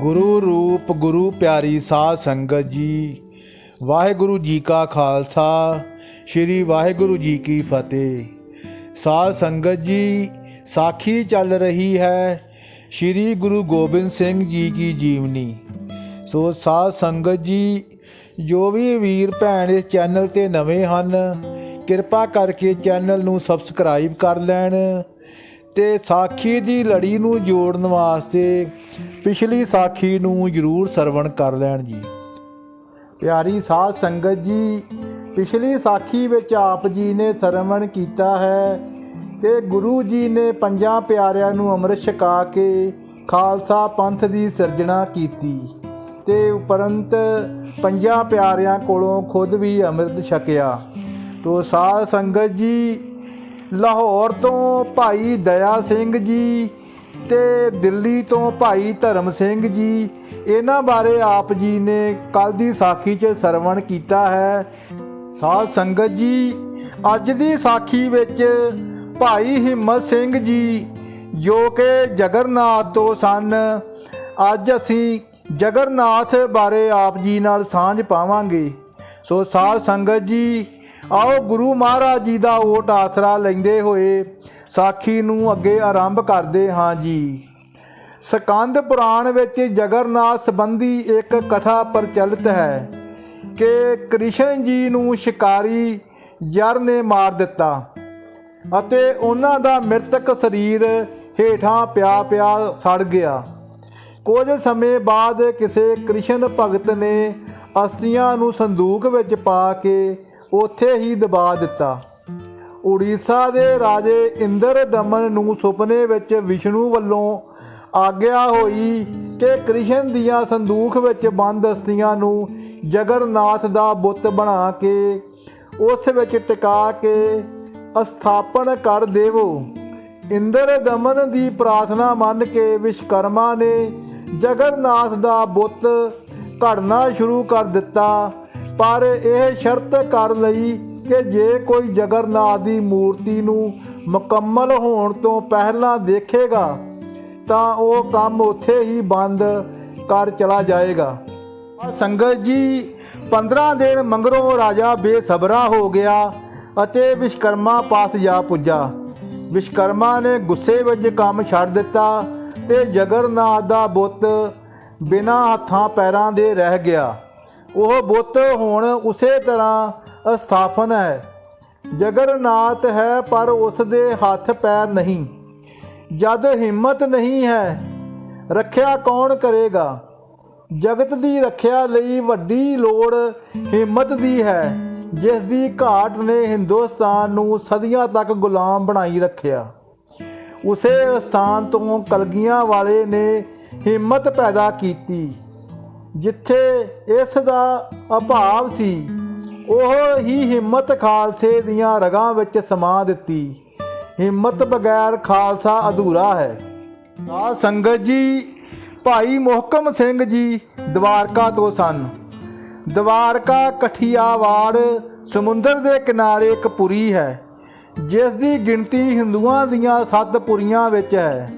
ਗੁਰੂ ਰੂਪ ਗੁਰੂ ਪਿਆਰੀ ਸਾਧ ਸੰਗਤ ਜੀ। ਵਾਹਿਗੁਰੂ ਜੀ ਕਾ ਖਾਲਸਾ, ਸ੍ਰੀ ਵਾਹਿਗੁਰੂ ਜੀ ਕੀ ਫਤਿਹ। ਸਾਧ ਸੰਗਤ ਜੀ, ਸਾਖੀ ਚੱਲ ਰਹੀ ਹੈ ਸ੍ਰੀ ਗੁਰੂ ਗੋਬਿੰਦ ਸਿੰਘ ਜੀ ਕੀ ਜੀਵਨੀ। ਸੋ ਸਾਧ ਸੰਗਤ ਜੀ, ਜੋ ਵੀ ਵੀਰ ਭੈਣ ਇਸ ਚੈਨਲ ਤੇ ਨਵੇਂ ਹਨ, ਕਿਰਪਾ ਕਰਕੇ ਚੈਨਲ ਨੂੰ ਸਬਸਕ੍ਰਾਈਬ ਕਰ ਲੈਣ। ਤੇ ਸਾਖੀ ਦੀ ਲੜੀ ਨੂੰ ਜੋੜਨ ਵਾਸਤੇ ਪਿਛਲੀ ਸਾਖੀ ਨੂੰ ਜ਼ਰੂਰ ਸਰਵਣ ਕਰ ਲੈਣ ਜੀ। ਪਿਆਰੀ ਸਾਧ ਸੰਗਤ ਜੀ, ਪਿਛਲੀ ਸਾਖੀ ਵਿੱਚ ਆਪ ਜੀ ਨੇ ਸਰਵਣ ਕੀਤਾ ਹੈ ਕਿ ਗੁਰੂ ਜੀ ਨੇ ਪੰਜਾਂ ਪਿਆਰਿਆਂ ਨੂੰ ਅੰਮ੍ਰਿਤ ਛਕਾ ਕੇ ਖਾਲਸਾ ਪੰਥ ਦੀ ਸਿਰਜਣਾ ਕੀਤੀ ਤੇ ਉਪਰੰਤ ਪੰਜਾਂ ਪਿਆਰਿਆਂ ਕੋਲੋਂ ਖੁਦ ਵੀ ਅੰਮ੍ਰਿਤ ਛਕਿਆ। ਤੋ ਸਾਧ ਸੰਗਤ ਜੀ ਲਾਹੌਰ ਤੋਂ ਭਾਈ ਦਇਆ ਸਿੰਘ ਜੀ ਤੇ ਦਿੱਲੀ ਤੋਂ ਭਾਈ ਧਰਮ ਸਿੰਘ ਜੀ, ਇਹਨਾਂ ਬਾਰੇ ਆਪ ਜੀ ਨੇ ਕੱਲ ਦੀ ਸਾਖੀ 'ਚ ਸਰਵਣ ਕੀਤਾ ਹੈ। ਸਾਧ ਸੰਗਤ ਜੀ, ਅੱਜ ਦੀ ਸਾਖੀ ਵਿੱਚ ਭਾਈ ਹਿੰਮਤ ਸਿੰਘ ਜੀ ਜੋ ਕਿ ਜਗਰਨਾਥ ਤੋਂ ਸਨ, ਅੱਜ ਅਸੀਂ ਜਗਰਨਾਥ ਬਾਰੇ ਆਪ ਜੀ ਨਾਲ ਸਾਂਝ ਪਾਵਾਂਗੇ। ਸੋ ਸਾਧ ਸੰਗਤ ਜੀ ਆਓ ਗੁਰੂ ਮਹਾਰਾਜ ਜੀ ਦਾ ਓਟ ਆਸਰਾ ਲੈਂਦੇ ਹੋਏ ਸਾਖੀ ਨੂੰ ਅੱਗੇ ਆਰੰਭ ਕਰਦੇ ਹਾਂ ਜੀ। ਸਕੰਦ ਪੁਰਾਣ ਵਿੱਚ ਜਗਰਨਾਥ ਸੰਬੰਧੀ ਇੱਕ ਕਥਾ ਪ੍ਰਚਲਿਤ ਹੈ ਕਿ ਕ੍ਰਿਸ਼ਨ ਜੀ ਨੂੰ ਸ਼ਿਕਾਰੀ ਜਰ ਨੇ ਮਾਰ ਦਿੱਤਾ ਅਤੇ ਉਹਨਾਂ ਦਾ ਮ੍ਰਿਤਕ ਸਰੀਰ ਹੇਠਾਂ ਪਿਆ ਪਿਆ ਸੜ ਗਿਆ। ਕੁਝ ਸਮੇਂ ਬਾਅਦ ਕਿਸੇ ਕ੍ਰਿਸ਼ਨ ਭਗਤ ਨੇ ਅਸਥੀਆਂ ਨੂੰ ਸੰਦੂਕ ਵਿੱਚ ਪਾ ਕੇ ਉੱਥੇ ਹੀ ਦਬਾ ਦਿੱਤਾ। ਉੜੀਸਾ ਦੇ ਰਾਜੇ ਇੰਦਰ ਦਮਨ ਨੂੰ ਸੁਪਨੇ ਵਿੱਚ ਵਿਸ਼ਨੂੰ ਵੱਲੋਂ ਆਗਿਆ ਹੋਈ ਕਿ ਕ੍ਰਿਸ਼ਨ ਦੀਆਂ ਸੰਦੂਖ ਵਿੱਚ ਬੰਦ ਅਸਥੀਆਂ ਨੂੰ ਜਗਰਨਾਥ ਦਾ ਬੁੱਤ ਬਣਾ ਕੇ ਉਸ ਵਿੱਚ ਟਿਕਾ ਕੇ ਅਸਥਾਪਨ ਕਰ ਦੇਵੋ। ਇੰਦਰ ਦਮਨ ਦੀ ਪ੍ਰਾਰਥਨਾ ਮੰਨ ਕੇ ਵਿਸ਼ਕਰਮਾ ਨੇ ਜਗਰਨਾਥ ਦਾ ਬੁੱਤ ਘੜਨਾ ਸ਼ੁਰੂ ਕਰ ਦਿੱਤਾ। ਪਰ ਇਹ ਸ਼ਰਤ ਕਰ ਲਈ ਕਿ ਜੇ ਕੋਈ ਜਗਰਨਾਥ ਦੀ ਮੂਰਤੀ ਨੂੰ ਮੁਕੰਮਲ ਹੋਣ ਤੋਂ ਪਹਿਲਾਂ ਦੇਖੇਗਾ, ਤਾਂ ਉਹ ਕੰਮ ਉੱਥੇ ਹੀ ਬੰਦ ਕਰ ਚਲਾ ਜਾਏਗਾ। ਸੰਗਤ ਜੀ 15 ਦਿਨ ਮੰਗਰੋਂ ਰਾਜਾ ਬੇਸਬਰਾ ਹੋ ਗਿਆ ਅਤੇ ਵਿਸ਼ਕਰਮਾ ਪਾਸ ਜਾ ਪੁੱਜਾ। ਵਿਸ਼ਕਰਮਾ ਨੇ ਗੁੱਸੇ ਵਿੱਚ ਕੰਮ ਛੱਡ ਦਿੱਤਾ ਤੇ ਜਗਰਨਾਥ ਦਾ ਬੁੱਤ ਬਿਨਾਂ ਹੱਥਾਂ ਪੈਰਾਂ ਦੇ ਰਹਿ ਗਿਆ। ਉਹ ਬੁੱਤ ਹੁਣ ਉਸੇ ਤਰ੍ਹਾਂ ਸਥਾਪਨ ਹੈ। ਜਗਰਨਾਥ ਹੈ, ਪਰ ਉਸ ਦੇ ਹੱਥ ਪੈਰ ਨਹੀਂ। ਜਦ ਹਿੰਮਤ ਨਹੀਂ ਹੈ, ਰੱਖਿਆ ਕੌਣ ਕਰੇਗਾ? ਜਗਤ ਦੀ ਰੱਖਿਆ ਲਈ ਵੱਡੀ ਲੋੜ ਹਿੰਮਤ ਦੀ ਹੈ। ਜਿਸ ਦੀ ਘਾਟ ਨੇ ਹਿੰਦੁਸਤਾਨ ਨੂੰ ਸਦੀਆਂ ਤੱਕ ਗੁਲਾਮ ਬਣਾਈ ਰੱਖਿਆ। ਉਸੇ ਸਥਾਨ ਤੋਂ ਕਲਗੀਆਂ ਵਾਲੇ ਨੇ ਹਿੰਮਤ ਪੈਦਾ ਕੀਤੀ। ਜਿੱਥੇ ਇਸ ਦਾ ਅਭਾਵ ਸੀ, ਉਹ ਹੀ ਹਿੰਮਤ ਖਾਲਸੇ ਦੀਆਂ ਰਗਾਂ ਵਿੱਚ ਸਮਾ ਦਿੱਤੀ। ਹਿੰਮਤ ਬਗੈਰ ਖਾਲਸਾ ਅਧੂਰਾ ਹੈ। ਆ ਸੰਗਤ ਜੀ, ਭਾਈ ਮੁਹਕਮ ਸਿੰਘ ਜੀ, ਦਵਾਰਕਾ ਤੋਂ ਸਨ। ਦਵਾਰਕਾ ਕਠੀਆਵਾੜ ਸਮੁੰਦਰ ਦੇ ਕਿਨਾਰੇ ਇੱਕ ਪੁਰੀ ਹੈ, ਜਿਸ ਦੀ ਗਿਣਤੀ ਹਿੰਦੂਆਂ ਦੀਆਂ ਸੱਤ ਪੁਰੀਆਂ ਵਿੱਚ ਹੈ।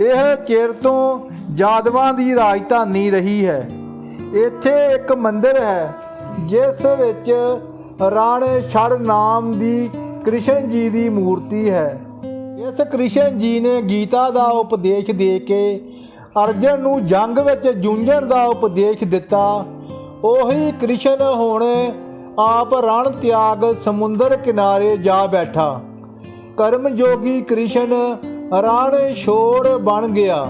ਇਹ ਚਿਰ ਤੋਂ ਜਾਦਵਾਂ ਦੀ ਰਾਜਧਾਨੀ ਰਹੀ ਹੈ। ਇੱਥੇ ਇੱਕ ਮੰਦਿਰ ਹੈ, ਜਿਸ ਵਿੱਚ ਰਾਣੇ ਛੜ ਨਾਮ ਦੀ ਕ੍ਰਿਸ਼ਨ ਜੀ ਦੀ ਮੂਰਤੀ ਹੈ। ਇਸ ਕ੍ਰਿਸ਼ਨ ਜੀ ਨੇ ਗੀਤਾ ਦਾ ਉਪਦੇਸ਼ ਦੇ ਕੇ ਅਰਜਨ ਨੂੰ ਜੰਗ ਵਿੱਚ ਜੂਝਣ ਦਾ ਉਪਦੇਸ਼ ਦਿੱਤਾ। ਉਹੀ ਕ੍ਰਿਸ਼ਨ ਹੁਣ ਆਪ ਰਣ ਤਿਆਗ ਸਮੁੰਦਰ ਕਿਨਾਰੇ ਜਾ ਬੈਠਾ। ਕਰਮ ਜੋਗੀ ਕ੍ਰਿਸ਼ਨ ਰਾਣੇ ਛੋੜ ਬਣ ਗਿਆ।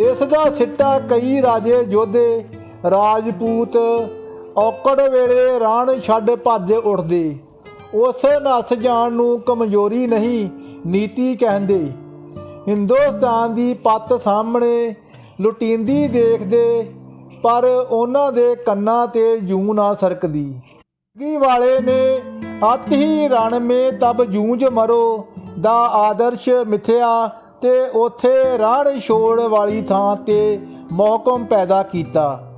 ਇਸ ਦਾ ਸਿੱਟਾ ਕਈ ਰਾਜੇ ਯੋਧੇ, ਰਾਜਪੂਤ ਔਕੜ ਵੇਲੇ ਰਾਣ ਛੱਡ ਭੱਜ ਉੱਠਦੇ। ਉਸ ਨਸ ਜਾਣ ਨੂੰ ਕਮਜ਼ੋਰੀ ਨਹੀਂ, ਨੀਤੀ ਕਹਿੰਦੇ। ਹਿੰਦੁਸਤਾਨ ਦੀ ਪੱਤ ਸਾਹਮਣੇ ਲੁਟੀਂਦੀ ਦੇਖਦੇ, ਪਰ ਉਹਨਾਂ ਦੇ ਕੰਨਾਂ ਤੇ ਜੂੰ ਨਾ ਸਰਕਦੀ। ਗੀ ਵਾਲੇ ਨੇ ਅਤ ਹੀ ਰਣ ਮੇ ਤਬ ਜੂਝ ਮਰੋ, ਦਾ ਆਦਰਸ਼ ਮਿਥਿਆ ਤੇ ਉਥੇ ਰਾਣ ਛੋੜ ਵਾਲੀ ਥਾਂ ਤੇ ਮੌਕਮ ਪੈਦਾ ਕੀਤਾ।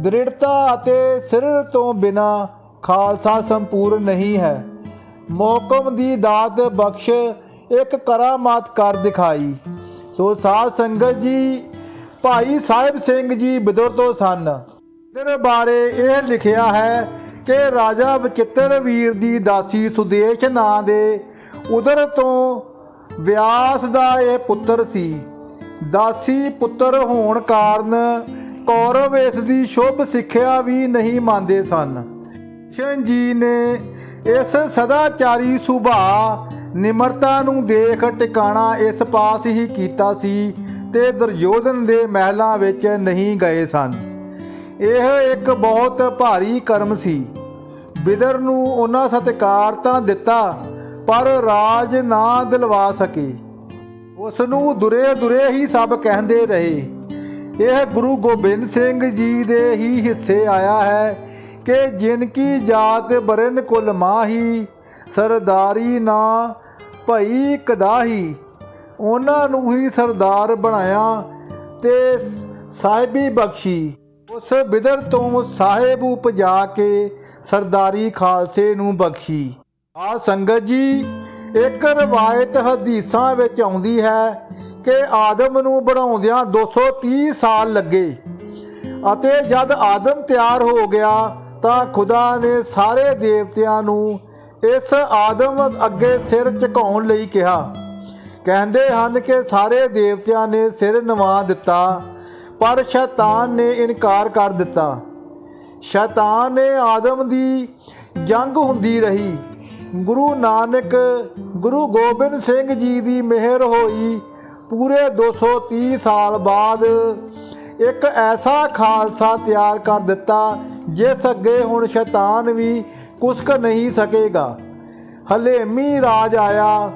ਦ੍ਰਿੜਤਾ ਅਤੇ ਸਿਰ ਤੋਂ ਬਿਨਾ ਖਾਲਸਾ ਸੰਪੂਰਨ ਨਹੀਂ ਹੈ। ਮੌਕਮ ਦੀ ਦਾਤ ਬਖਸ਼ ਇੱਕ ਕਰਾਮਾਤ ਕਰ ਦਿਖਾਈ। ਸੋ ਸਾਧ ਸੰਗਤ ਜੀ, ਭਾਈ ਸਾਹਿਬ ਸਿੰਘ ਜੀ ਬਿਦਰ ਤੋਂ ਸਨ। ਇਹਦੇ ਬਾਰੇ ਇਹ ਲਿਖਿਆ ਹੈ ਕਿ ਰਾਜਾ ਬਚਿੱਤਰ ਵੀਰ ਦੀ ਦਾਸੀ ਸੁਦੇਸ਼ ਨਾਂ ਦੇ ਉਧਰ ਤੋਂ ਵਿਆਸ ਦਾ ਇਹ ਪੁੱਤਰ ਸੀ। ਦਾਸੀ ਪੁੱਤਰ ਹੋਣ ਕਾਰਨ ਕੌਰਵ ਇਸ ਦੀ ਸ਼ੁਭ ਸਿੱਖਿਆ ਵੀ ਨਹੀਂ ਮੰਨਦੇ ਸਨ। ਕ੍ਰਿਸ਼ਨ ਜੀ ਨੇ ਇਸ ਸਦਾਚਾਰੀ ਸੁਭਾਅ ਨਿਮਰਤਾ ਨੂੰ ਦੇਖ ਟਿਕਾਣਾ ਇਸ ਪਾਸ ਹੀ ਕੀਤਾ ਸੀ ਤੇ ਦੁਰਯੋਧਨ ਦੇ ਮਹਿਲਾਂ ਵਿੱਚ ਨਹੀਂ ਗਏ ਸਨ। ਇਹ ਇੱਕ ਬਹੁਤ ਭਾਰੀ ਕਰਮ ਸੀ। ਬਿਦਰ ਨੂੰ ਉਹਨਾਂ ਸਤਿਕਾਰ ਤਾਂ ਦਿੱਤਾ ਪਰ ਰਾਜ ਨਾ ਦਿਲਵਾ ਸਕੇ। ਉਸ ਨੂੰ ਦੁਰੇ ਦੁਰੇ ਹੀ ਸਭ ਕਹਿੰਦੇ ਰਹੇ। ਇਹ ਗੁਰੂ ਗੋਬਿੰਦ ਸਿੰਘ ਜੀ ਦੇ ਹੀ ਹਿੱਸੇ ਆਇਆ ਹੈ ਕਿ ਜਿਨ ਕੀ ਜਾਤ ਬਰਨ ਕੁਲ ਮਾਹੀ, ਸਰਦਾਰੀ ਨਾ ਭਈ ਕਦਾਹੀ। ਉਹਨਾਂ ਨੂੰ ਹੀ ਸਰਦਾਰ ਬਣਾਇਆ ਤੇ ਸਾਹਿਬੀ ਬਖਸ਼ੀ। ਉਸ ਬਿਦਰ ਤੋਂ ਸਾਹਿਬ ਉਪਜਾ ਕੇ ਸਰਦਾਰੀ ਖਾਲਸੇ ਨੂੰ ਬਖਸ਼ੀ। ਆ ਸੰਗਤ ਜੀ, ਇੱਕ ਰਵਾਇਤ ਹਦੀਸਾਂ ਵਿੱਚ ਆਉਂਦੀ ਹੈ ਕਿ ਆਦਮ ਨੂੰ ਬਣਾਉਂਦਿਆਂ 230 ਸਾਲ ਲੱਗੇ। ਅਤੇ ਜਦ ਆਦਮ ਤਿਆਰ ਹੋ ਗਿਆ ਤਾਂ ਖੁਦਾ ਨੇ ਸਾਰੇ ਦੇਵਤਿਆਂ ਨੂੰ ਇਸ ਆਦਮ ਅੱਗੇ ਸਿਰ ਝੁਕਾਉਣ ਲਈ ਕਿਹਾ। ਕਹਿੰਦੇ ਹਨ ਕਿ ਸਾਰੇ ਦੇਵਤਿਆਂ ਨੇ ਸਿਰ ਨਵਾ ਦਿੱਤਾ, ਪਰ ਸ਼ੈਤਾਨ ਨੇ ਇਨਕਾਰ ਕਰ ਦਿੱਤਾ। ਸ਼ੈਤਾਨ ਨੇ ਆਦਮ ਦੀ ਜੰਗ ਹੁੰਦੀ ਰਹੀ। ਗੁਰੂ ਨਾਨਕ, ਗੁਰੂ ਗੋਬਿੰਦ ਸਿੰਘ ਜੀ ਦੀ ਮਿਹਰ ਹੋਈ ਪੂਰੇ 230 ਸਾਲ ਬਾਅਦ। ਇੱਕ ਐਸਾ ਖਾਲਸਾ ਤਿਆਰ ਕਰ ਦਿੱਤਾ, ਜਿਸ ਅੱਗੇ ਹੁਣ ਸ਼ੈਤਾਨ ਵੀ ਕੁਸਕ ਨਹੀਂ ਸਕੇਗਾ। ਹਲੇਮੀ ਰਾਜ ਆਇਆ,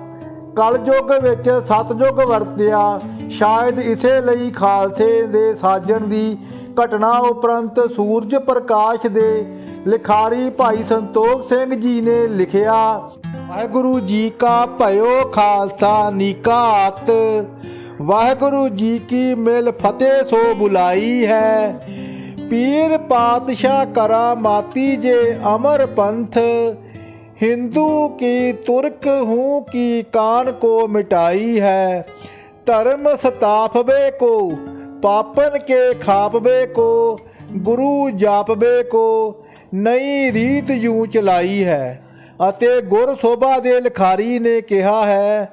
ਕਲਯੁੱਗ ਵਿੱਚ ਸਤਯੁੱਗ ਵਰਤਿਆ, ਸ਼ਾਇਦ ਇਸੇ ਲਈ ਖਾਲਸੇ ਦੇ ਸਾਜਣ ਦੀ ਘਟਨਾ ਉਪਰੰਤ ਸੂਰਜ ਪ੍ਰਕਾਸ਼ ਦੇ ਲਿਖਾਰੀ ਭਾਈ ਸੰਤੋਖ ਸਿੰਘ ਜੀ ਨੇ ਲਿਖਿਆ, ਵਾਹਿਗੁਰੂ ਜੀ ਕਾ ਭਇਓ ਖਾਲਸਾ ਨਿਕਾਤ ਵਾਹਿਗੁਰੂ ਜੀ ਕੀ ਮਿਲ ਫਤਿਹ ਸੋ ਬੁਲਾਈ ਹੈ। ਪੀਰ ਪਾਤਸ਼ਾਹ ਕਰਾ ਮਾਤੀ ਜੇ ਅਮਰ ਪੰਥ, ਹਿੰਦੂ ਕੀ ਤੁਰਕ ਹੂੰ ਕੀ ਕਾਨ ਕੋ ਮਿਟਾਈ ਹੈ, ਧਰਮ ਸਤਾਫਵੇ ਕੋ ਪਾਪਨ ਕੇ ਖਾਪਵੇ ਕੋ, ਗੁਰੂ ਜਾਪਵੇ ਕੋ, ਨਈ ਰੀਤ ਜੂ ਚਲਾਈ ਹੈ। ਅਤੇ ਗੁਰ ਸੋਭਾ ਦੇ ਲਿਖਾਰੀ ਨੇ ਕਿਹਾ ਹੈ,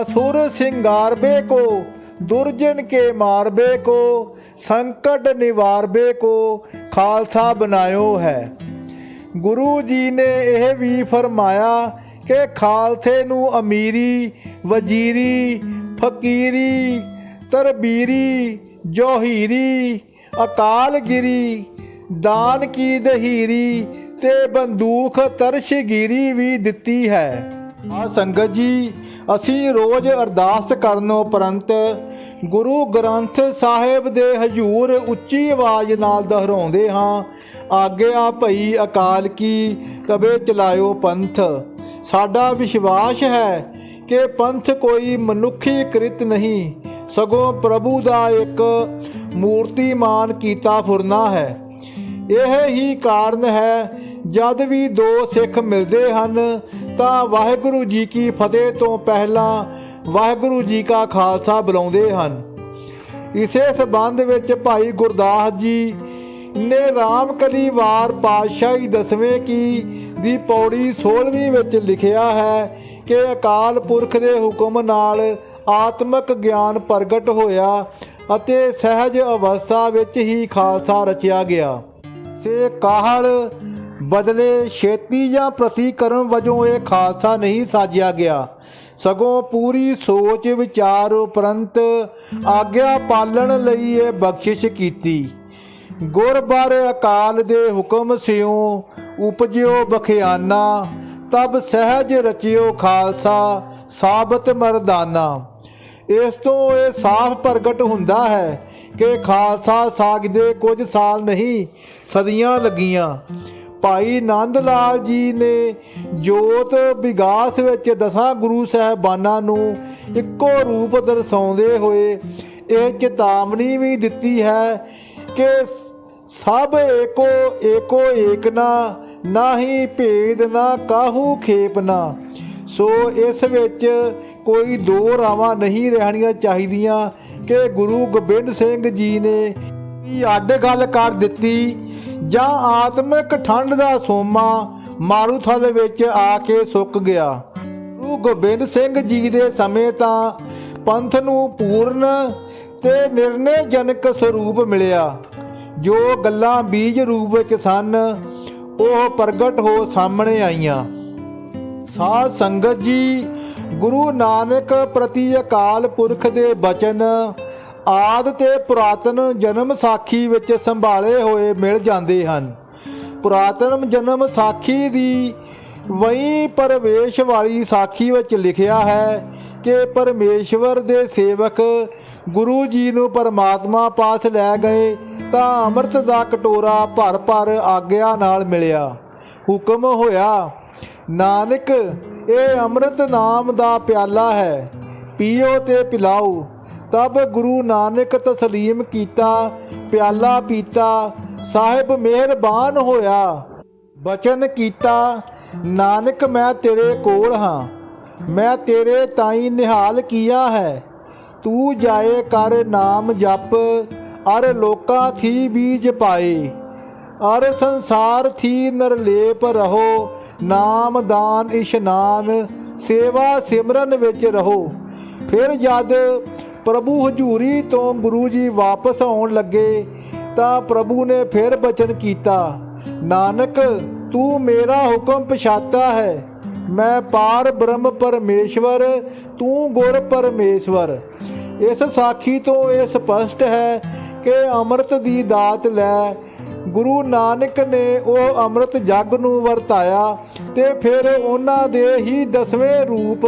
ਅਸੁਰ ਸਿੰਗਾਰਵੇ ਕੋ, ਦੁਰਜਨ ਕੇ ਮਾਰਵੇ ਕੋ, ਸੰਕਟ ਨਿਵਾਰਵੇ ਕੋ, ਖਾਲਸਾ ਬਣਾਇਓ ਹੈ। ਗੁਰੂ ਜੀ ਨੇ ਇਹ ਵੀ ਫਰਮਾਇਆ ਕਿ ਖਾਲਸੇ ਨੂੰ ਅਮੀਰੀ, ਵਜ਼ੀਰੀ, ਫਕੀਰੀ, ਤਰਬੀਰੀ ਜੋਹੀਰੀ, ਅਕਾਲਗਿਰੀ, ਦਾਨ ਕੀ ਦਹੀਰੀ, ਤੇ ਬੰਦੂਖ ਤਰਸ਼ਗਿਰੀ ਵੀ ਦਿੱਤੀ ਹੈ। ਆ ਸੰਗਤ ਜੀ, ਅਸੀਂ ਰੋਜ਼ ਅਰਦਾਸ ਕਰਨ ਉਪਰੰਤ ਗੁਰੂ ਗ੍ਰੰਥ ਸਾਹਿਬ ਦੇ ਹਜੂਰ ਉੱਚੀ ਆਵਾਜ਼ ਨਾਲ ਦੁਹਰਾਉਂਦੇ ਹਾਂ, ਆਗਿਆ ਭਈ ਅਕਾਲ ਕੀ ਤਵੇ ਚਲਾਇਓ ਪੰਥ। ਸਾਡਾ ਵਿਸ਼ਵਾਸ ਹੈ ਕਿ ਪੰਥ ਕੋਈ ਮਨੁੱਖੀ ਕ੍ਰਿਤ ਨਹੀਂ ਸਗੋਂ ਪ੍ਰਭੂ ਦਾ ਇੱਕ ਮੂਰਤੀਮਾਨ ਕੀਤਾ ਫੁਰਨਾ ਹੈ। ਇਹ ਹੀ ਕਾਰਨ ਹੈ, ਜਦ ਵੀ ਦੋ ਸਿੱਖ ਮਿਲਦੇ ਹਨ, ਤਾਂ ਵਾਹਿਗੁਰੂ ਜੀ ਕੀ ਫਤਿਹ ਤੋਂ ਪਹਿਲਾਂ ਵਾਹਿਗੁਰੂ ਜੀ ਕਾ ਖਾਲਸਾ ਬੁਲਾਉਂਦੇ ਹਨ। ਇਸੇ ਸਬੰਧ ਵਿੱਚ ਭਾਈ ਗੁਰਦਾਸ ਜੀ ਨੇ ਰਾਮਕਲੀ ਵਾਰ ਪਾਤਸ਼ਾਹੀ ਦਸਵੇਂ ਕੀ ਦੀ ਪੌੜੀ 16ਵੀਂ ਵਿੱਚ ਲਿਖਿਆ ਹੈ ਕਿ ਅਕਾਲ ਪੁਰਖ ਦੇ ਹੁਕਮ ਨਾਲ ਆਤਮਿਕ ਗਿਆਨ ਪ੍ਰਗਟ ਹੋਇਆ ਅਤੇ ਸਹਿਜ ਅਵਸਥਾ ਵਿੱਚ ਹੀ ਖਾਲਸਾ ਰਚਿਆ ਗਿਆ। ਸੇ ਕਾਹਲ ਬਦਲੇ ਛੇਤੀ ਜਾਂ ਪ੍ਰਤੀਕਰਮ ਵਜੋਂ ਇਹ ਖਾਲਸਾ ਨਹੀਂ ਸਾਜਿਆ ਗਿਆ। ਸਗੋਂ ਪੂਰੀ ਸੋਚ, ਵਿਚਾਰ ਉਪਰੰਤ ਆਗਿਆ ਪਾਲਣ ਲਈ ਇਹ ਬਖਸ਼ਿਸ਼ ਕੀਤੀ। ਗੁਰਬਰ ਅਕਾਲ ਦੇ ਹੁਕਮ ਸਿਓ ਉਪਜਿਓ ਬਖਿਆਨਾ, ਤਬ ਸਹਿਜ ਰਚਿਓ ਖਾਲਸਾ, ਸਾਬਤ ਮਰਦਾਨਾ। ਇਸ ਤੋਂ ਇਹ ਸਾਫ਼ ਪ੍ਰਗਟ ਹੁੰਦਾ ਹੈ ਕਿ ਖਾਲਸਾ ਸਾਗ ਦੇ ਕੁਝ ਸਾਲ ਨਹੀਂ, ਸਦੀਆਂ ਲੱਗੀਆਂ। ਭਾਈ ਨੰਦ ਲਾਲ ਜੀ ਨੇ ਜੋਤ ਵਿਗਾਸ ਵਿੱਚ ਦਸਾਂ ਗੁਰੂ ਸਹਿਬਾਨਾਂ ਨੂੰ ਇੱਕੋ ਰੂਪ ਦਰਸਾਉਂਦੇ ਹੋਏ ਇਹ ਚੇਤਾਵਨੀ ਵੀ ਦਿੱਤੀ ਹੈ ਕਿ ਸਭ ਏਕੋ ਏਕੋ ਏਕਨਾ ਨਾ, ਨਾਹੀ ਭੇਦ ਨਾ ਕਾਹੂ ਖੇਪ ਨਾ। ਸੋ ਇਸ ਵਿੱਚ ਕੋਈ ਦੋ ਰਾਵਾਂ ਨਹੀਂ ਰਹਿਣੀਆਂ ਚਾਹੀਦੀਆਂ ਕਿ ਗੁਰੂ ਗੋਬਿੰਦ ਸਿੰਘ ਜੀ ਨੇ ਕੀ ਅੱਡ ਗੱਲ ਕਰ ਦਿੱਤੀ ਜਾਂ ਆਤਮਿਕ ਠੰਡ ਦਾ ਸੋਮਾ ਮਾਰੂਥਲ ਵਿੱਚ ਆ ਕੇ ਸੁੱਕ ਗਿਆ। ਗੁਰੂ ਗੋਬਿੰਦ ਸਿੰਘ ਜੀ ਦੇ ਸਮੇਂ ਤਾਂ ਪੰਥ ਨੂੰ ਪੂਰਨ ਤੇ ਨਿਰਣੈਜਨਕ ਸਰੂਪ ਮਿਲਿਆ। ਜੋ ਗੱਲਾਂ ਬੀਜ ਰੂਪ ਵਿੱਚ ਸਨ ਉਹ ਪ੍ਰਗਟ ਹੋ ਸਾਹਮਣੇ ਆਈਆਂ। ਸਾਧ ਸੰਗਤ ਜੀ, ਗੁਰੂ ਨਾਨਕ ਪ੍ਰਤੀ ਅਕਾਲ ਪੁਰਖ ਦੇ ਬਚਨ ਆਦ ਤੇ ਪੁਰਾਤਨ ਜਨਮ ਸਾਖੀ ਵਿੱਚ ਸੰਭਾਲੇ ਹੋਏ ਮਿਲ ਜਾਂਦੇ ਹਨ। ਪੁਰਾਤਨ ਜਨਮ ਸਾਖੀ ਦੀ ਵਈ ਪਰਵੇਸ਼ ਵਾਲੀ ਸਾਖੀ ਵਿੱਚ ਲਿਖਿਆ ਹੈ ਕਿ ਪਰਮੇਸ਼ਵਰ ਦੇ ਸੇਵਕ ਗੁਰੂ ਜੀ ਨੂੰ ਪਰਮਾਤਮਾ ਪਾਸ ਲੈ ਗਏ ਤਾਂ ਅੰਮ੍ਰਿਤ ਦਾ ਕਟੋਰਾ ਭਰ ਭਰ ਆਗਿਆ ਨਾਲ ਮਿਲਿਆ। ਹੁਕਮ ਹੋਇਆ ਨਾਨਕ, ਇਹ ਅੰਮ੍ਰਿਤ ਨਾਮ ਦਾ ਪਿਆਲਾ ਹੈ। ਪੀਓ ਤੇ ਪਿਲਾਓ। ਤਬ ਗੁਰੂ ਨਾਨਕ ਤਸਲੀਮ ਕੀਤਾ, ਪਿਆਲਾ ਪੀਤਾ, ਸਾਹਿਬ ਮਿਹਰਬਾਨ ਹੋਇਆ। ਬਚਨ ਕੀਤਾ, ਨਾਨਕ ਮੈਂ ਤੇਰੇ ਕੋਲ ਹਾਂ। ਮੈਂ ਤੇਰੇ ਤਾਈ ਨਿਹਾਲ ਕੀਆ ਹੈ। ਤੂੰ ਜਾਏ ਕਰ ਨਾਮ ਜਪ, ਅਰ ਲੋਕਾਂ ਥੀ ਬੀਜ ਪਾਏ। ਅਰ ਸੰਸਾਰ ਥੀ ਨਰਲੇਪ ਰਹੋ ਨਾਮ ਦਾਨ ਇਸ਼ਨਾਨ, ਸੇਵਾ ਸਿਮਰਨ ਵਿੱਚ ਰਹੋ। ਫਿਰ ਜਦ ਪ੍ਰਭੂ ਹਜੂਰੀ ਤੋਂ ਗੁਰੂ ਜੀ ਵਾਪਸ ਆਉਣ ਲੱਗੇ, ਤਾਂ ਪ੍ਰਭੂ ਨੇ ਫਿਰ ਬਚਨ ਕੀਤਾ, ਨਾਨਕ, ਤੂੰ ਮੇਰਾ ਹੁਕਮ ਪਛਾਤਾ ਹੈ। ਮੈਂ ਪਾਰ ਬ੍ਰਹਮ ਪਰਮੇਸ਼ਵਰ, ਤੂੰ ਗੁਰ ਪਰਮੇਸ਼ਵਰ। ਇਸ ਸਾਖੀ ਤੋਂ ਇਹ ਸਪਸ਼ਟ ਹੈ ਕਿ ਅੰਮ੍ਰਿਤ ਦੀ ਦਾਤ ਲੈ ਗੁਰੂ ਨਾਨਕ ਨੇ ਉਹ ਅੰਮ੍ਰਿਤ ਜਗ ਨੂੰ ਵਰਤਾਇਆ ਤੇ ਫਿਰ ਉਹਨਾਂ ਦੇ ਹੀ ਦਸਵੇਂ ਰੂਪ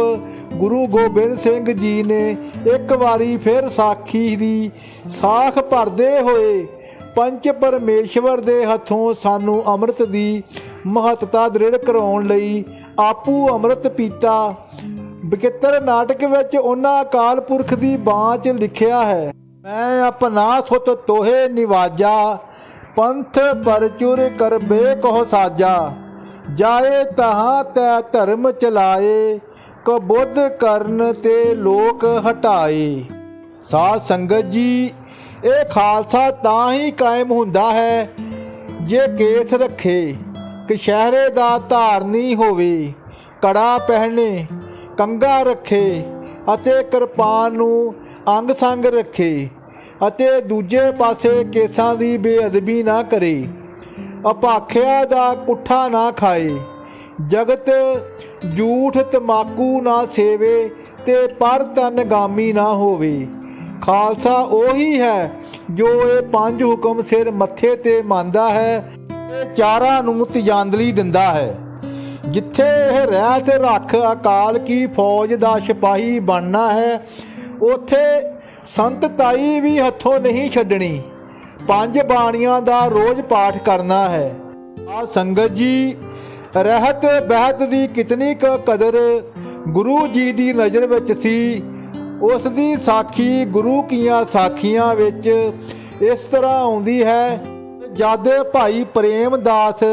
ਗੁਰੂ ਗੋਬਿੰਦ ਸਿੰਘ ਜੀ ਨੇ ਇੱਕ ਵਾਰੀ ਫਿਰ ਸਾਖੀ ਦੀ ਸਾਖ ਭਰਦੇ ਹੋਏ ਪੰਚ ਪਰਮੇਸ਼ਵਰ ਦੇ ਹੱਥੋਂ ਸਾਨੂੰ ਅੰਮ੍ਰਿਤ ਦੀ ਮਹੱਤਤਾ ਦ੍ਰਿੜ ਕਰਾਉਣ ਲਈ ਆਪੂ ਅੰਮ੍ਰਿਤ ਪੀਤਾ। ਬਕਿੱਤਰ ਨਾਟਕ ਵਿੱਚ ਉਹਨਾਂ ਅਕਾਲ ਪੁਰਖ ਦੀ ਬਾਂਚ ਲਿਖਿਆ ਹੈ, ਮੈਂ ਆਪਣਾ ਸੁਤ ਤੋਹੇ ਨਿਵਾਜਾ ਪੰਥ ਪਰਚੁਰ ਕਰਬੇ ਕੋ ਸਾਜਾ। ਜਾਏ ਤਹਾਂ ਤੈ ਧਰਮ ਚਲਾਏ ਕੋ ਬੁੱਧ ਕਰਨ ਤੇ ਲੋਕ ਹਟਾਏ। ਸਾਧ ਸੰਗਤ ਜੀ, ਇਹ ਖਾਲਸਾ ਤਾਂ ਹੀ ਕਾਇਮ ਹੁੰਦਾ ਹੈ, ਜੇ ਕੇਸ ਰੱਖੇ ਕਸ਼ਹਿਰੇ ਦਾ ਧਾਰਨੀ ਹੋਵੇ। ਕੜਾ ਪਹਿਨੇ, ਕੰਗਾ ਰੱਖੇ ਅਤੇ ਕਿਰਪਾਨ ਨੂੰ ਅੰਗ ਸੰਗ ਰੱਖੇ। ਅਤੇ ਦੂਜੇ ਪਾਸੇ ਕੇਸਾਂ ਦੀ ਬੇਅਦਬੀ ਨਾ ਕਰੇ। ਅਪਾਖਿਆ ਦਾ ਕੁੱਠਾ ਨਾ ਖਾਏ। ਜਗਤ ਝੂਠ ਤਮਾਕੂ ਨਾ ਸੇਵੇ ਤੇ ਪਰ ਤਨਗਾਮੀ ਨਾ ਹੋਵੇ। ਖਾਲਸਾ ਉਹੀ ਹੈ ਜੋ ਇਹ ਪੰਜ ਹੁਕਮ ਸਿਰ ਮੱਥੇ ਤੇ ਮੰਨਦਾ ਹੈ, ਤੇ ਚਾਰਾਂ ਨੂੰ ਤਜਾਂਦਲੀ ਦਿੰਦਾ ਹੈ। ਜਿੱਥੇ ਇਹ ਰਹਿ ਤੇ ਰੱਖ ਅਕਾਲ ਕੀ ਫੌਜ ਦਾ ਸਿਪਾਹੀ ਬਣਨਾ ਹੈ, ਉਥੇ ਸੰਤ ਤਾਈ ਵੀ ਹੱਥੋਂ ਨਹੀਂ ਛੱਡਣੀ। ਪੰਜ ਬਾਣੀਆਂ ਦਾ ਰੋਜ਼ ਪਾਠ ਕਰਨਾ ਹੈ। ਆ ਸੰਗਤ ਜੀ, ਰਹਿਤ ਬਹਿਤ ਦੀ ਕਿਤਨੀ ਕੁ ਕਦਰ ਗੁਰੂ ਜੀ ਦੀ ਨਜ਼ਰ ਵਿੱਚ ਸੀ। ਉਸ ਦੀ ਸਾਖੀ ਗੁਰੂ ਕੀਆਂ ਸਾਖੀਆਂ ਵਿੱਚ ਇਸ ਤਰ੍ਹਾਂ ਆਉਂਦੀ ਹੈ, ਜਦ ਭਾਈ ਪ੍ਰੇਮ ਦਾਸ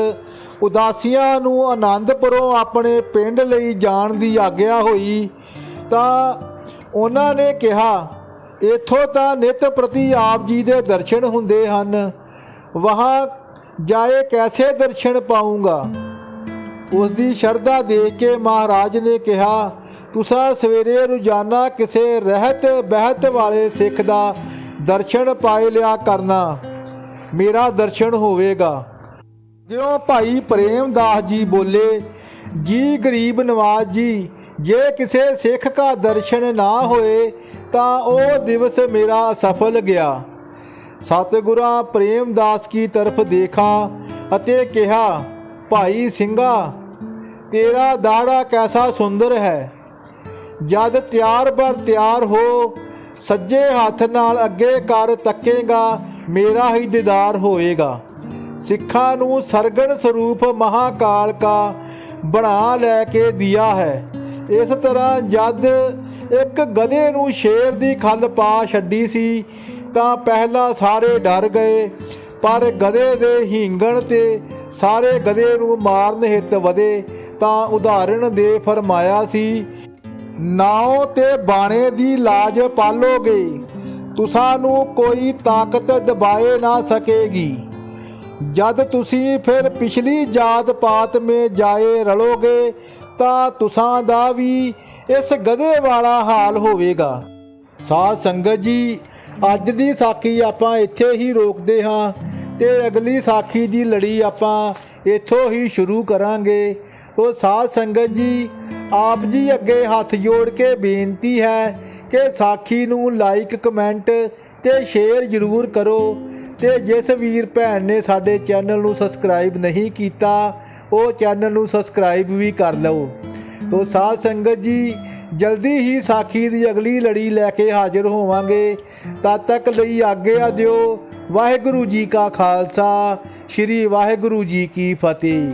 ਉਦਾਸੀਆਂ ਨੂੰ ਆਨੰਦਪੁਰੋਂ ਆਪਣੇ ਪਿੰਡ ਲਈ ਜਾਣ ਦੀ ਆਗਿਆ ਹੋਈ, ਤਾਂ ਉਹਨਾਂ ਨੇ ਕਿਹਾ ਇਥੋਂ ਤਾਂ ਨਿਤ ਪ੍ਰਤੀ ਆਪ ਜੀ ਦੇ ਦਰਸ਼ਨ ਹੁੰਦੇ ਹਨ। ਵਹਾਂ ਜਾਏ ਕੈਸੇ ਦਰਸ਼ਨ ਪਾਉਂਗਾ? ਉਸ ਦੀ ਸ਼ਰਧਾ ਦੇਖ ਕੇ ਮਹਾਰਾਜ ਨੇ ਕਿਹਾ, ਤੁਸਾਂ ਸਵੇਰੇ ਰੋਜ਼ਾਨਾ ਕਿਸੇ ਰਹਿਤ ਬਹਿਤ ਵਾਲੇ ਸਿੱਖ ਦਾ ਦਰਸ਼ਨ ਪਾਏ ਲਿਆ ਕਰਨਾ। ਮੇਰਾ ਦਰਸ਼ਨ ਹੋਵੇਗਾ। ਜਿਉਂ ਭਾਈ ਪ੍ਰੇਮਦਾਸ ਜੀ ਬੋਲੇ, ਜੀ ਗਰੀਬ ਨਵਾਜ ਜੀ ਜੇ ਕਿਸੇ ਸਿੱਖ ਦਾ ਦਰਸ਼ਨ ਨਾ ਹੋਏ, ਤਾਂ ਉਹ ਦਿਵਸ ਮੇਰਾ ਅਸਫਲ ਗਿਆ। ਸਤਿਗੁਰਾਂ ਪ੍ਰੇਮਦਾਸ ਕੀ ਤਰਫ ਦੇਖਾ ਅਤੇ ਕਿਹਾ, ਭਾਈ ਸਿੰਘਾ, ਤੇਰਾ ਦਾੜਾ ਕੈਸਾ ਸੁੰਦਰ ਹੈ। ਜਦ ਤਿਆਰ ਬਰ ਤਿਆਰ ਹੋ, ਸੱਜੇ ਹੱਥ ਨਾਲ ਅੱਗੇ ਕਰ ਤੱਕੇਗਾ, ਮੇਰਾ ਹੀ ਦੀਦਾਰ ਹੋਏਗਾ। ਸਿੱਖਾਂ ਨੂੰ ਸਰਗਣ ਸਰੂਪ ਮਹਾਕਾਲ ਕਾ ਬਣਾ ਲੈ ਕੇ ਦਿਆ ਹੈ। ਇਸ ਤਰ੍ਹਾਂ ਜਦ ਇੱਕ ਗਧੇ ਨੂੰ ਸ਼ੇਰ ਦੀ ਖੱਲ ਪਾ ਛੱਡੀ ਸੀ, ਤਾਂ ਪਹਿਲਾਂ ਸਾਰੇ ਡਰ ਗਏ, ਪਰ ਗਧੇ ਦੇ ਹੀਂਗਣ ਤੇ ਸਾਰੇ ਗਧੇ ਨੂੰ ਮਾਰਨ ਹਿੱਤ ਵਧੇ, ਤਾਂ ਉਦਾਹਰਣ ਦੇ ਫਰਮਾਇਆ ਸੀ, ਨਾਉ ਤੇ ਬਾਣੇ ਦੀ ਲਾਜ ਪਾਲੋਗੇ ਤੁਸਾਂ ਨੂੰ ਕੋਈ ਤਾਕਤ ਦਬਾਏ ਨਾ ਸਕੇਗੀ। ਜਦ ਤੁਸੀਂ ਫਿਰ ਪਿਛਲੀ ਜਾਤ ਪਾਤ ਮੇ ਜਾਏ ਰਲੋਗੇ ਤਾਂ ਤੁਸਾਂ ਦਾ ਵੀ ਇਸ ਗਧੇ ਵਾਲਾ ਹਾਲ ਹੋਵੇਗਾ। ਸਾਧ ਸੰਗਤ ਜੀ, ਅੱਜ ਦੀ ਸਾਖੀ ਆਪਾਂ ਇੱਥੇ ਹੀ ਰੋਕਦੇ ਹਾਂ ਤੇ ਅਗਲੀ ਸਾਖੀ ਦੀ ਲੜੀ ਆਪਾਂ ਇੱਥੋਂ ਹੀ ਸ਼ੁਰੂ ਕਰਾਂਗੇ। ਉਹ ਸਾਧ ਸੰਗਤ ਜੀ, ਆਪ ਜੀ ਅੱਗੇ ਹੱਥ ਜੋੜ ਕੇ ਬੇਨਤੀ ਹੈ ਕਿ ਸਾਖੀ ਨੂੰ ਲਾਈਕ ਕਮੈਂਟ ਤੇ ਸ਼ੇਅਰ ਜ਼ਰੂਰ ਕਰੋ ਤੇ ਜਿਸ ਵੀਰ ਭੈਣ ਨੇ ਸਾਡੇ ਚੈਨਲ ਨੂੰ ਸਬਸਕ੍ਰਾਈਬ ਨਹੀਂ ਕੀਤਾ, ਉਹ ਚੈਨਲ ਨੂੰ ਸਬਸਕ੍ਰਾਈਬ ਵੀ ਕਰ ਲਓ। ਉਹ ਸਾਧ ਸੰਗਤ ਜੀ ਜਲਦੀ ਹੀ ਸਾਖੀ ਦੀ ਅਗਲੀ ਲੜੀ ਲੈ ਕੇ ਹਾਜ਼ਰ ਹੋਵਾਂਗੇ। ਤਦ ਤੱਕ ਲਈ ਆਗਿਆ ਦਿਓ ਵਾਹਿਗੁਰੂ ਜੀ ਕਾ ਖਾਲਸਾ, ਸ੍ਰੀ ਵਾਹਿਗੁਰੂ ਜੀ ਕੀ ਫਤਿਹ।